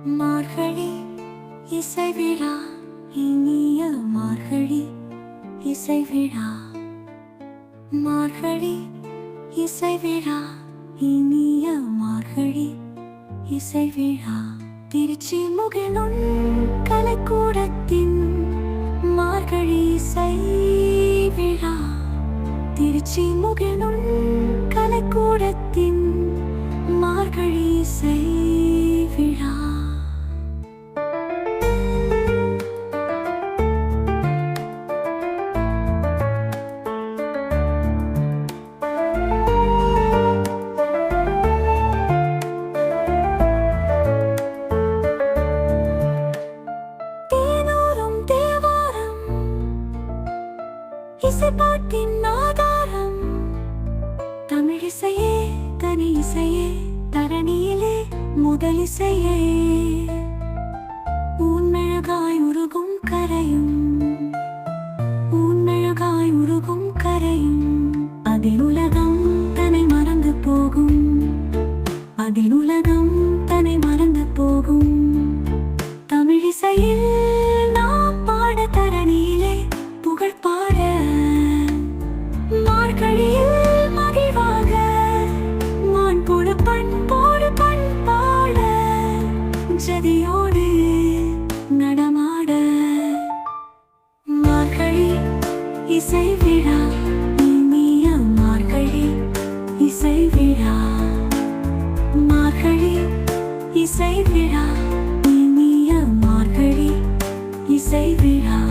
மார்கழி இசை விழா இனிய மார்கழி இசை விழா மார்கழி இசை விழா இனிய மார்கழி இசை விழா திருச்சி முகிலுன் கலைக்கூடத்தின் மார்கழி இசை விழா திருச்சி முகிலுன் கலைக்கூடத்தின் இசைப்பாட்டின் ஆதாரம். தமிழிசையே தனி இசையே தரணியிலே முதல் இசையே. உன்மெழுகாய் உருகும் கரையும் உன்மெழுகாய் உருகும் கரையும். அதில் உலகம் தன்னை மறந்து போகும் அதில் உலகம் ஜதியோடு நடமாட மார்கழி இசை விழா இனிய மார்கழி இசை விழா. மார்கழி இசை விழா இனிய மார்கழி இசை விழா.